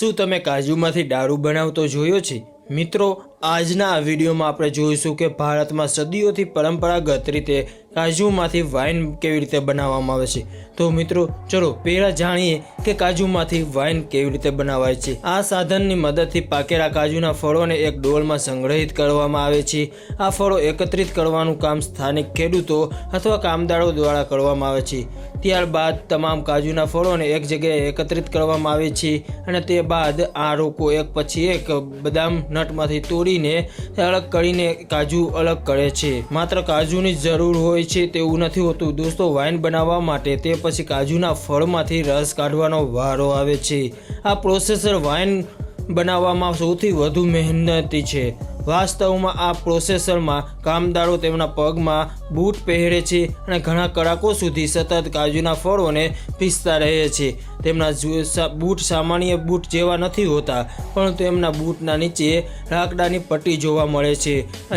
શું તમે કાજુમાંથી દારૂ બનાવતો જોયો છે? મિત્રો આજના આ વિડીયોમાં આપણે જોઈશું કે ભારતમાં સદીઓથી પરંપરાગત રીતે કાજુમાંથી વાઇન કેવી રીતે બનાવવામાં આવે છે. તો મિત્રો, ચલો પહેલાં જાણીએ કે કાજુમાંથી વાઇન કેવી રીતે બનાવાય છે. આ સાધનની મદદથી પાકેલા કાજુના ફળોને એક ડોલમાં સંગ્રહિત કરવામાં આવે છે. આ ફળો એકત્રિત કરવાનું કામ સ્થાનિક ખેડૂતો અથવા કામદારો દ્વારા કરવામાં આવે છે. ત્યારબાદ તમામ કાજુના ફળોને એક જગ્યાએ એકત્રિત કરવામાં આવે છે અને તે બાદ આ લોકો એક પછી એક બદામ નટમાંથી તોડીને અલગ કરીને કાજુ અલગ કરે છે. માત્ર કાજુની જરૂર હોય છે તેવું નથી હોતું. દોસ્તો, વાઇન બનાવવા માટે તે પછી કાજુના ફળમાંથી રસ કાઢવાનો વારો આવે છે. આ પ્રોસેસર વાઇન બનાવવામાં સૌથી વધુ મહેનતી છે. વાસ્તવમાં આ પ્રોસેસરમાં કામદારો તેમના પગમાં બૂટ પહેરે છે અને ઘણા કલાકો સુધી સતત કાજુના ફળોને પીસતા રહે છે. તેમના બૂટ સામાન્ય બૂટ જેવા નથી હોતા, પરંતુ તેમના બૂટના નીચે લાકડાની પટ્ટી જોવા મળે છે.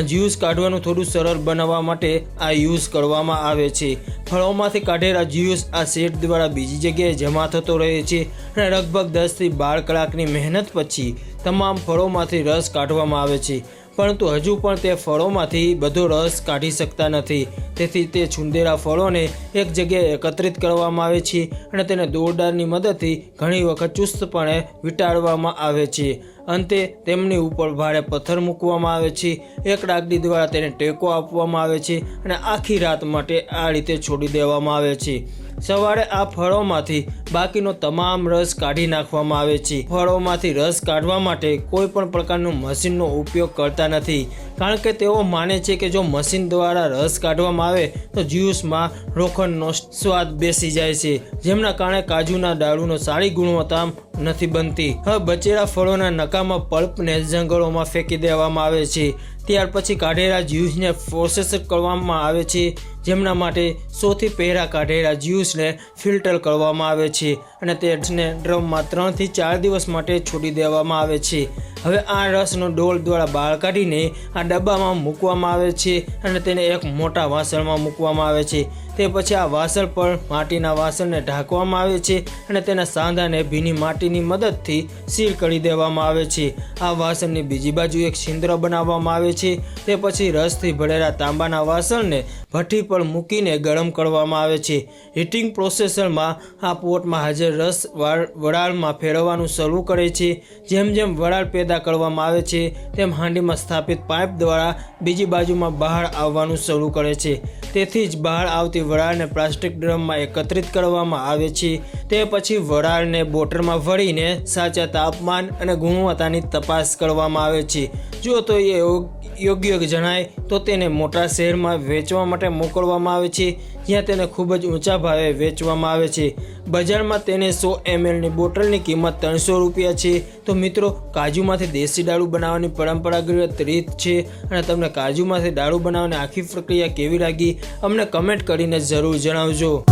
જ્યુસ કાઢવાનું થોડું સરળ બનાવવા માટે આ યુઝ કરવામાં આવે છે. ફળોમાંથી કાઢેલા જ્યુસ આ સેટ દ્વારા બીજી જગ્યાએ જમા થતો રહે છે અને લગભગ દસથી બાર કલાકની મહેનત પછી તમામ ફળોમાંથી રસ કાઢવામાં આવે છે. પરંતુ હજુ પણ તે ફળોમાંથી બધો રસ કાઢી શકતા નથી. તેથી તે છુંદેલા ફળોને એક જગ્યાએ એકત્રિત કરવામાં આવે છે અને તેને દોરડાની મદદથી ઘણી વખત ચુસ્તપણે વીંટાળવામાં આવે છે. અંતે તેમની ઉપર ભારે પથ્થર મૂકવામાં આવે છે. એક ડાકડી દ્વારા તેને ટેકો આપવામાં આવે છે અને આખી રાત માટે આ રીતે છોડી દેવામાં આવે છે. સવારે આ ફળોમાંથી બાકીનો તમામ રસ કાઢી નાખવામાં આવે છે. ફળોમાંથી રસ કાઢવા માટે કોઈ પણ પ્રકારનું મશીનનો ઉપયોગ કરતા નથી. કારણ કે તેઓ માને છે કે જો મશીન દ્વારા રસ કાઢવામાં આવે, તો જ્યુસમાં રોખંડનો સ્વાદ બેસી જાય છે. જેમના કારણે કાજુના દાળુનો સારી ગુણવત્તા નથી બનતી. હવે બચેલા ફળોના નકામા પલ્પને જંગલોમાં ફેંકી દેવામાં આવે છે. ત્યાર પછી કાઢેલા જ્યુસને પ્રોસેસ કરવામાં આવે છે. જેમના માટે સૌથી પહેલાં કાઢેલા જ્યુસને ફિલ્ટર કરવામાં આવે છે અને તેને ડ્રમમાં ત્રણથી ચાર દિવસ માટે છોડી દેવામાં આવે છે. હવે આ રસનો ડોલ દ્વારા બહાર કાઢીને આ ડબ્બામાં મૂકવામાં આવે છે અને તેને એક મોટા વાસણમાં મૂકવામાં આવે છે. તે પછી આ વાસણ પર માટીના વાસણને ઢાંકવામાં આવે છે અને તેના સાંધાને ભીની માટીની મદદથી સીલ કરી દેવામાં આવે છે. આ વાસણની બીજી બાજુ એક છિદ્ર બનાવવામાં આવે છે. તે પછી રસથી ભરેલા તાંબાના વાસણને ભઠ્ઠી પર મૂકીને ગરમ કરવામાં આવે છે. હીટિંગ પ્રોસેસરમાં આ પોટમાં હાજર રસ વડાળમાં ફેરવવાનું શરૂ કરે છે. જેમ જેમ વડાળ પેદા કરવામાં આવે છે, તેમ હાંડીમાં સ્થાપિત પાઇપ દ્વારા બીજી બાજુમાં બહાર આવવાનું શરૂ કરે છે. તેથી જ બહાર આવતી વરાળને પ્લાસ્ટિક ડ્રમમાં એકત્રિત કરવામાં આવે છે. તે પછી વરાળને બોટલમાં ભરીને સાચા તાપમાન અને ગુણવત્તાની તપાસ કરવામાં આવે છે. જો તો એ યોગ્ય જણાય તો તેને મોટા શહેરમાં વેચવા માટે મોકલવામાં આવે છે. જ્યાં તેને ખૂબ જ ઊંચા ભાવે વેચવામાં આવે છે. બજારમાં તેને સો એમએલની બોટલની કિંમત ત્રણસો રૂપિયા છે. તો મિત્રો, કાજુમાંથી દેશી દારૂ બનાવવાની પરંપરાગત રીત છે અને તમને કાજુમાંથી દારૂ બનાવવાની આખી પ્રક્રિયા કેવી લાગી? અમને કમેન્ટ કરીને જરૂર જણાવજો.